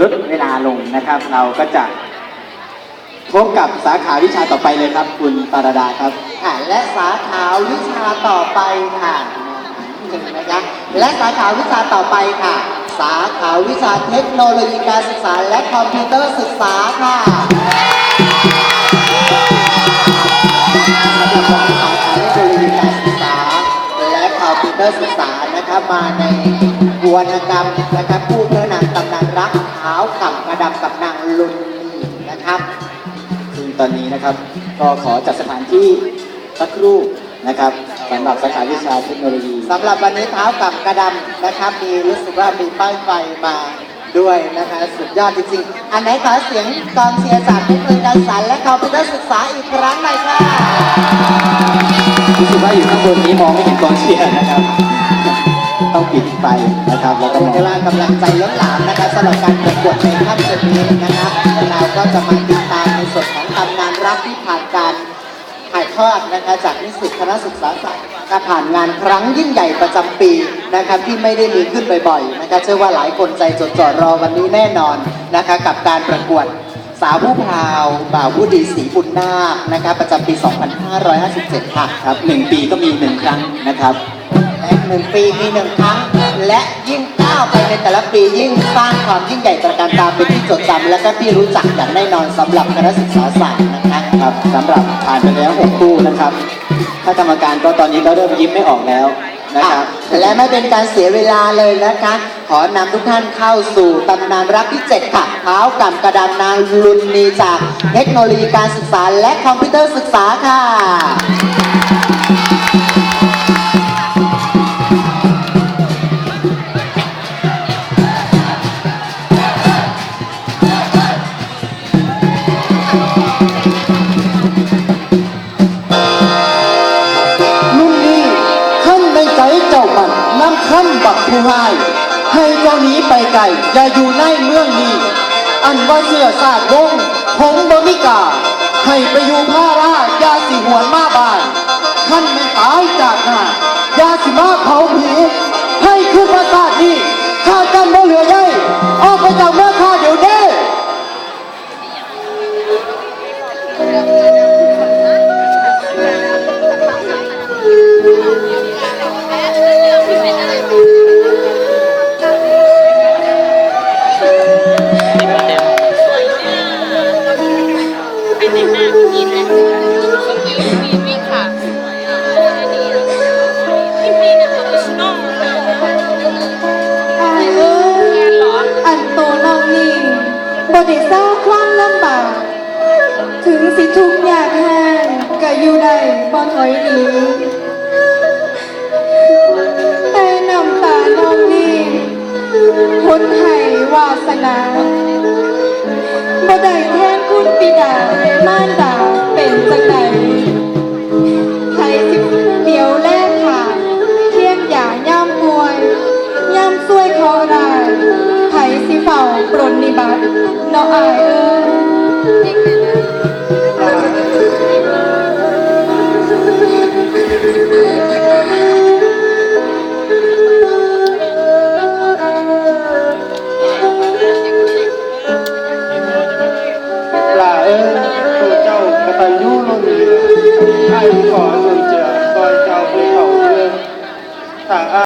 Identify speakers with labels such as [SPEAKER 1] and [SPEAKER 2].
[SPEAKER 1] ลดเวลาลงนะครับ เราก็จะพบกับสาขาวิชาต่อไปเลยครับ คุณปารดาครับ
[SPEAKER 2] ค่ะและสาขาวิชาต่อไปค่ะหนึ่งนะคะและสาขาวิชาต่อไปค่ะ สาขาวิชาเทคโนโลยีการศึกษา และคอมพิวเตอร์ศึกษาค่ะสำหรับวันนี้สาขาเทคโนโลยีการศึกษา และคอมพิวเตอร์ศึกษานะครับมาในวรรณกรรมนะครับผู้เพื่อนำตำนา
[SPEAKER 1] ตอนนี้นะครับ ก็ขอจัดสถานที่สักครู่นะครับสำหรับสาขาวิชาเทคโนโลยี
[SPEAKER 2] สำหรับวันนี้เท้ากับกระดำนะครับ มีรู้สึกว่ามีป้ายไฟมาด้วยนะคะสุดยอดจริงๆ อันไหนขอเสียงกองเชียร์จากเทคโนโลยีการสารและคอมพิวเตอร์ศึกษาอีกครั้งหน่อยค่ะ
[SPEAKER 1] รู้สึกว่าอยู่ข้างบนนี้มองไม่เห็นกองเชียร์นะครับ ต้องปิดไฟนะครับแล้วก็มอง
[SPEAKER 2] เวลากำลังใจล้นหลามนะคะสำหรับการประกวดในค่ำคืนนี้นะคะเราก็จะมา ทอดนะคะจากนิสิตคณะศึกษาศาสตร์การผ่านงานครั้งยิ่งใหญ่ประจำปีนะครับที่ไม่ได้มีขึ้นบ่อยๆนะคะเชื่อว่าหลายคนใจจดจ่อรอวันนี้แน่นอนนะคะกับการประกวดสาวผู้พราวบ่าวผู้ดีสีบุญนาคนะคะประจำปี 2557 ค่ะ
[SPEAKER 1] ครับหนึ่งปีก็มีหนึ่งครั้งนะครับ
[SPEAKER 2] และหนึ่งปีมีหนึ่งครั้งและยิ่ง ก้าวไปในแต่ละปียิ่งสร้างความยิ่งใหญ่ตระการตาเป็นที่จดจำและก็ที่รู้จักอย่างแน่นอนสำหรับคณะศึกษาศาสตร์นะคะ
[SPEAKER 1] ครับสำหรับผ่านไปแล้วหกคู่นะครับถ้ากรรมการก็ตอนนี้ก็เริ่มยิ้มไม่ออกแล้วนะครับ
[SPEAKER 2] และไม่เป็นการเสียเวลาเลยนะคะ ขอนำทุกท่านเข้าสู่ตำนานรักที่ 7 ค่ะเท้ากับกระดานนางลุนนีจากเทคโนโลยีการศึกษาและคอมพิวเตอร์ศึกษาค่ะ
[SPEAKER 3] เจ้าหนี้ไปไกลอย่าอยู่ในเมืองนี้ อันว่าเสื้อสาดวงผงบมิกา ให้ไปอยู่ผ้าราอยาสิหวนมาบานท่านไม่ตายจากหน้ายาสิมาเผาผีให้ขึ้นมา สิ
[SPEAKER 4] ทุกข์ยากแห้งก็อยู่ได้บ่ถอยหนีแต่น้ำตาน้องนี่พ้นให้วาสนาบ่ได้แทนคุณปิดาม่ารดาเป็นจังใดไทยสิเดียวแลกขาดเที่ยมอย่าย่ำปวยย่ำซวยเขารายไผสิเฝ้าปรนนิบัติเนาะอายเอ้ย ayuno de